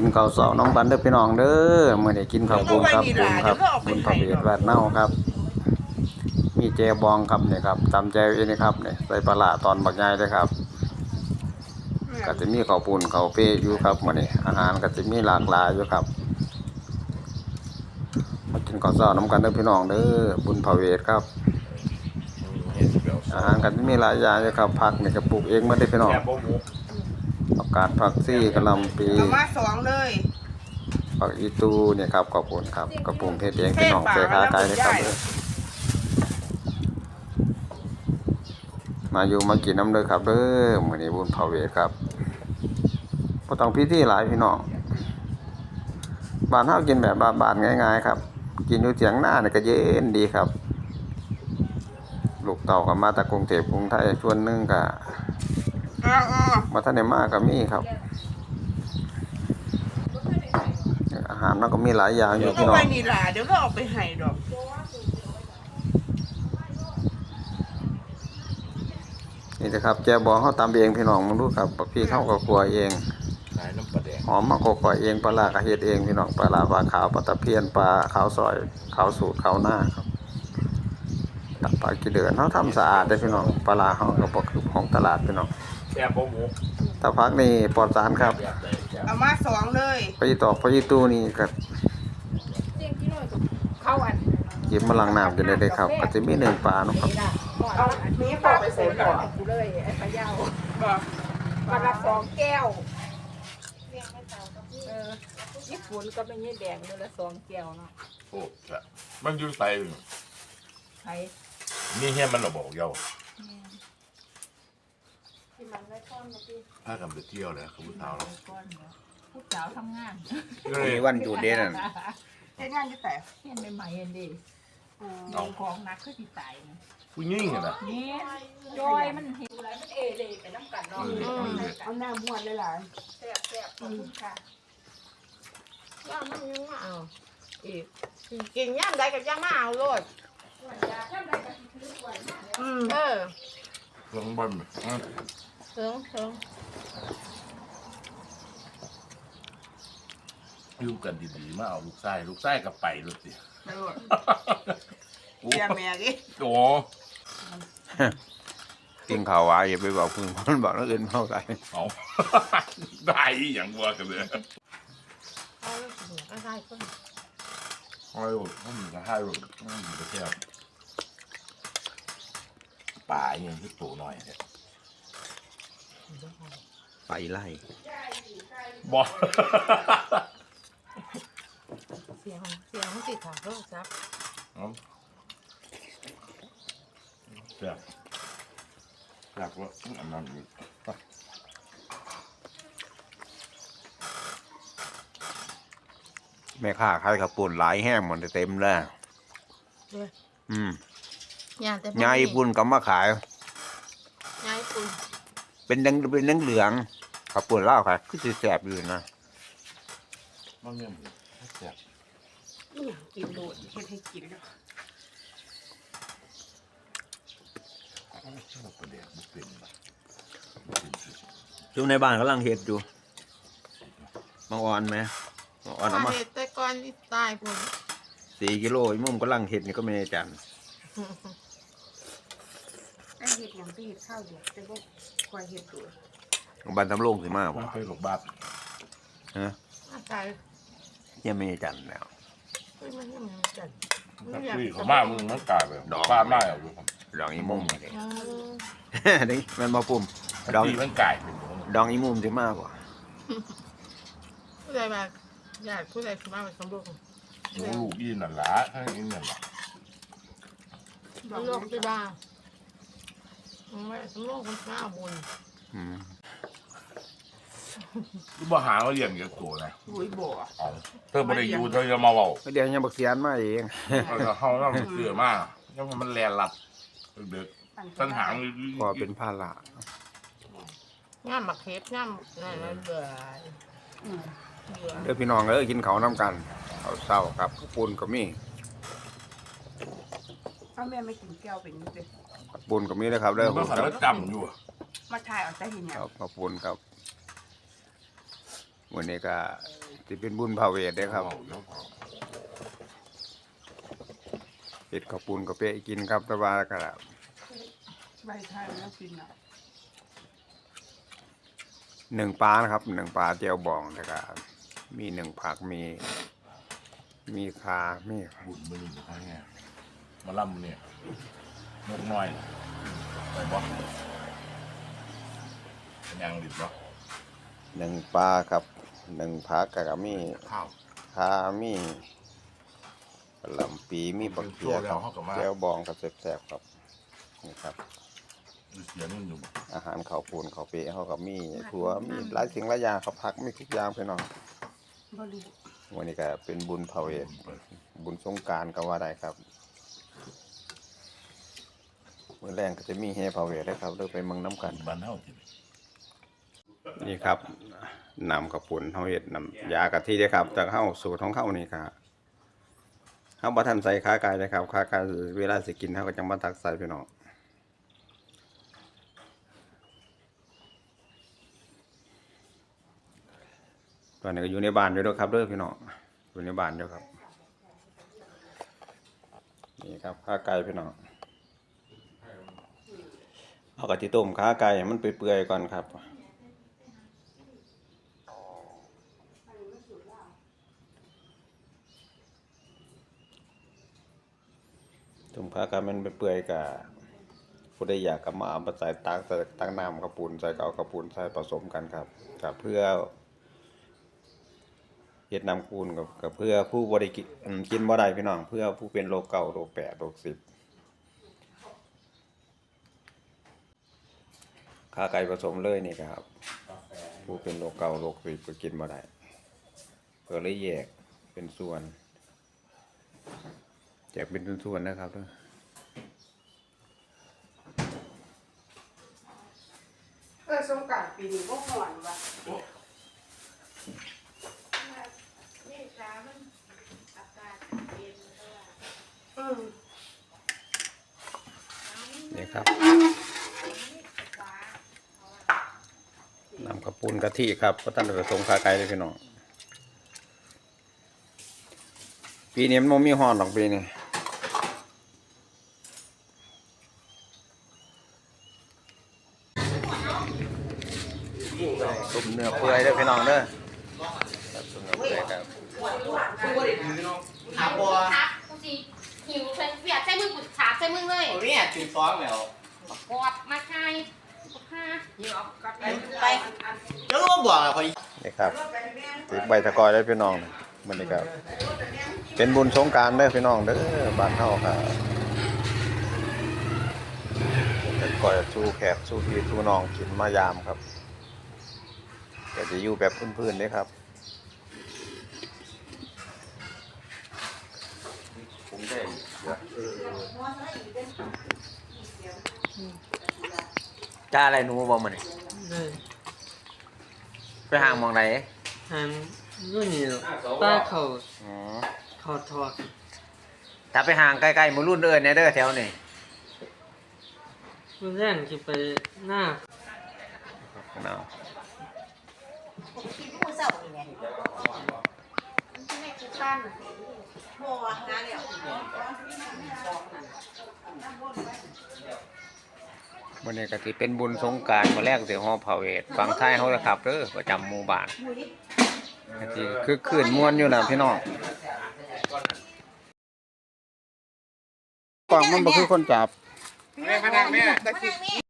กินข้าวเสาน้องบันเด้อพี่น้องเด้อเมื้อนี้กินข้าวปุ้นครับปุ้นครับปุ้นพระเวทวาดเน่าครับ มีแจบองครับเนี่ยครับตำแจวเองนี่ครับเนี่ยใส่ปลาตอนบักใหญ่เลยครับก็จะมีข้าวปุนข้าวเปอยู่ครับมื้อนี้อาหารก็จะมีหลากหลายอยู่ครับมากินข้าวเสาน้ำกันเด้อพี่น้องเด้อบุญพระเวทครับอาหารก็จะมีหลายอย่างอยู่ครับผักเนี่ก็ปลูกเองมาได้พี่น้อง ผักกาดผักซี่กะหล่ำปีเอามาสองเลย ผักอีตูเนี่ยครับขอบคุณครับกระปุงเพชรเองพี่น้องเสขาไก่เลยครับเด้อมาอยู่มากินน้ำเลยครับเด้อมื้อนี้บุญเผาเวทครับบ่ต้องพิธีหลายพี่น้องบ้านเฮากินแบบบ้านๆง่ายๆครับ กินอยู่เถียงหน้านี่ก็เย็นดีครับ ลูกเต่าก็มาจากกรุงเทพกรุงไทยส่วนหนึงก็อ๋ออ๋อ มาทันได้มาก็มีครับ อาหารมันก็มีหลายอย่างอเดี๋ยยู่วก็พี่น้อไว้งนี่ล่ะเดี๋ยวก็เอาไปให้ดอกนี่นะครับแจบองเขาตำเองพี่น้องมึงดูครับพี่เข้ากับครัวเอง ขายน้ำปลาแดงหอมมากกว่าเองปลาร้ากระเฮ็ดเองพี่น้องปลาร้าปลาขาวปลาตะเพียนปลาขาวซอยขาวสูตรขาวหน้าครับตักปลากี่เดือนเขาทำสะอาดได้อพี่น้องปลาร้าเขาก็บอกคือของตลาดพี่น้อง แกบหมูถ้าพักนี่ปลอดสารครับแบบไหนแกบเอามาสองเลยไปตอกไปตู้นี่ก็เข้าอันหยิบมาล้างน้ำกันเลยเด้อครับก็จะมีหนึ่งปลาเนาะครับนี่ล่ะก่อนเอาอันนี้นี้ฝากไปใส่ก่อนกูเลยไอ้ปลาเย้าบอกวันละสองแก้วเออญี่ปุ่นก็ไม่ใช่แดงเลยละสองแก้วเนาะโอ้แซ่บมันอยู่ใส่ไทยนี่เฮียมันเราบอกเยาที่ มันไม่ทอดมาที่พากันไปเที่ยวเลยครับผู้สาวเราก้อนเนาะผู้สาวทำงานก็เลยมีวันหยุดเด้นั่นเฮ็ดงานอยู่แต่เห็นใหม่ๆเห็นดิอืมเอาของหนักขึ้นที่ตายนะผู้ยิ่งอะนะนี่จอยมันเห็นอะไรมันเอเลยไปน้ำกันเนาะเอาหน้าม้วนเลยหลานแซ่บแซ่บขอบคุณค่ะย่ามันยังมาเอาอีกกินย่ามใดกับย่ามมาเอาโลดส่วนยาท่านใดก็สิถือไว้มาอืมเออเครื่องบอลเถิงเถิงอยู่กันดีๆมาเอาลูกไส้ลูกไส้กับไปรถสิไปโลดเสียแม่ดิโอ้กินข้าวหวานอย่าไปบอกพึ่งมันบอกแล้วอื่นเมาใส่เอาได้อหย่างวัวกันเลยเอาเลยเอาได้เพิ่นให้รถให้มันก็ให้รถให้มันก็เที่ยวป่าอย่างที่ตัวหน่อยเนี่ย ไปไล่บอกเสียงเสียงมันติดถามโทรศัพท์เอาแซ่บแซ่บว่าอันนั้นอีกแม่ค้าขายข้าวปุ้นหลายแห้งหมดเต็มแล้วเด้ออืมย่างแต่ยายปุ้นก็มาขาย ยายปุ่น เป็นดังเป็นดังเหลืองข้าวปุ้นเล่าวขายคือสิแสบอยู่นะมันเนี่ยมันแซ่บอื้อกินโลดเฮ็ดให้กินแล้วชอบประเดี๋ยวมันเป็นแบบอยู่ในบ้านกำลังเฮ็ดอยู่บางอ่อนไหมบางอ่อนเอามา เฮ็ดแต่ก่อนนี่ตายพุ่น สี่กิโลอีมุมกำลังเฮ็ดนี่ก็ไม่แน่จัน ไอ้เฮ็ดหยังไปเฮ็ดข้าวเดียวแต่ว่าคอยเฮ็ดตัวบันทำโรงสิมาบ่มันเคยหลบบ้านฮะอาตายยังไม่แน่จันแล้วเฮ้ยมันยังมันจัดถ้าคุยเขามากมึงมันกลายแบบบ้านไม่เอาอยู่ครับดองอีมุมนี่อืมนี่แมันบ่ปุ่มดองที่มันกลายเป็นอย่างนั้นดองอีมุมสิมาบ่ผู้ใดมาญาติผู้ใดสิมาเป็นสำรวจลูกยี่นั่นละถ้าอีนั่นละสำรวจที่บ้าน ไม่สำรวจคนข้าวบุญอืมลูกมาหาว่าเลี้ยงเยอะตัวนะบุยบ่อเอาเธอไม่ได้อยู่เธอจะมาเบาเดี๋ยวยังบักเสียนมาเองเราเขาต้องเสือมากยังมันแลนหลับเด็กๆต้นหางพอเป็นภาระง่ามหมักเฮ็ดง่ามนั่นมันเบื่อเบื่อ เด้อพี่น้องเอ้ยกินข้าวน้ำกันข้าวเช้าครับข้าวปุ้นก็มี ถ้าแม่ไม่กินแก้วเป็นนี่สิข้าวปุ้นก็มีนะครับเด้อมันคขัรันบแล้วจำอยู่มาถ่ายเอาแต่เห็นเนี่ยครับข้าวปุ้นครับวันนี้ก็สิเป็นบุญพาเวทเด้อครับแล้วพอเฮ็ดข้าวปุ้นกาแฟกินครับแต่ว่าก็ใบไทยแล้วกินอะหนึ่งปลานะครับหนึ่งปลาเจียวบองนะครับมีหนึ่งผักมี มีคามีบุญมือหนึ่งครั้งเนี่ย มาล่ำเนี่ยนกน้อยไปบ่เป็นยังดิบบ่หนึ่งปลาครับหนึ่งผักก็มีข้าวคามีลำปีมีบักเขียครับเจียวบองกับแซ่บๆครับนี่ครับดูเสียงมันอยู่อาหารข้าวปูนข้าวเปเขากับมีถั่วมีหลายสิ่งหลายอย่างครับผักมีทุกอย่างพี่น้องบริวันนี้ก็เป็นบุญพาเวทบุญสงกรารก็ว่าได้ครับ มื้อแรงก็จะมีเฮพาเวทนะครับเลิกไปเมืองน้ำกัน บ้านเฮากินนี่ครับนำกระปุนเฮาเฮ็ดน้ำยากะทิเด้อครับจากเฮาสูตรของเฮานี่ครับเฮาบ่ทันใส่ขาไก่นะครับขาไก่เวลาสิกินเฮาก็จังบ่ตักใส่พี่น้องตอนนี้ก็อยู่ในบ้านอยู่เด้วยครับเด้อพี่น้องอยู่ในบ้านเด้อครับ นี่ครับขาไก่พี่น้อง เอากะทิต้มขาไก่มันเปื่อยๆก่อนครับถุงผ้ากามันไปเปื่อยกับผู้ใดอยากก็มาเอามาใส่ตักใส่ตักน้ำกระปุนใส่ก็เอากระปุนใส่ผสมกันครับกับเพื่อเฮ็ดน้ำคูนกับกับเพื่อผู้บริกิอืมกินบ่ได้พี่น้อง เพื่อผู้เป็นโรคเก่าโรคแปดโรคสิบ ขาไก่ผสมเลยนี่ครับ ผู้เป็นโรคเก่าโรคสิบก็กินบ่ได้ก็เลยแยกเป็นส่วนแจกเป็นส่วนๆนะครับด้วยเออสงกรารปีนี้ก็หอนว่ะอืมนี่ครับ น้ำกระปุนกะทิครับเพราะท่านผสมขาไก่เลยพี่น้อง ปีนี้มันบ่มีห้อนหรอกปีนี้ตุ่มเนื้อเปื่อยเด้อพี่น้องเด้อครับตุ่มเนื้อเปื่อยครับถามบัวทักกูสิหิวเเฟียดใช้มือกูฉาบใช้มือเลยผมเนี่ยถึงฟ้องแล้วกอดมาใครกูฆ่าไปไปแล้วก็ บอกอะพอนี่ครับติดใบตะกอยได้พี่น้องมันนี่ครับ เป็นบุญสงการเด้พี่น้องเด้อบ้านเฮาครับตะกอยสู้แขกสู้พี่สู้น้องกินมายามครับก็จะอยู่แบบพื้นๆเด้ครับผมได้จ้าอะไรหนูบ่มันเลย ไปห่างมองไหนทางรุ่นนี้หรอกป้าเขาอ๋อเขาทอดถ้าไปห่างใกล้ๆหมือรุ่นเอินเนี่ยเด้อแถวนี่เมื่อแรกคือไปหน้าเนาะกินผู้เศร้านี่ไงไม่กูฆ่าโม่วางงานแล้ว วันนี้ก็สิเป็นบุญสงการมาแรกเสียหอเผาเวทฝังท้ายเขาเลยครับเด้อประจำหมู่บ้านก็สิคือคืนม่วนอยู่นะพี่น้องกล่องมันบ่คือคนจับ แม่มานั่งแม่มานั่งนี่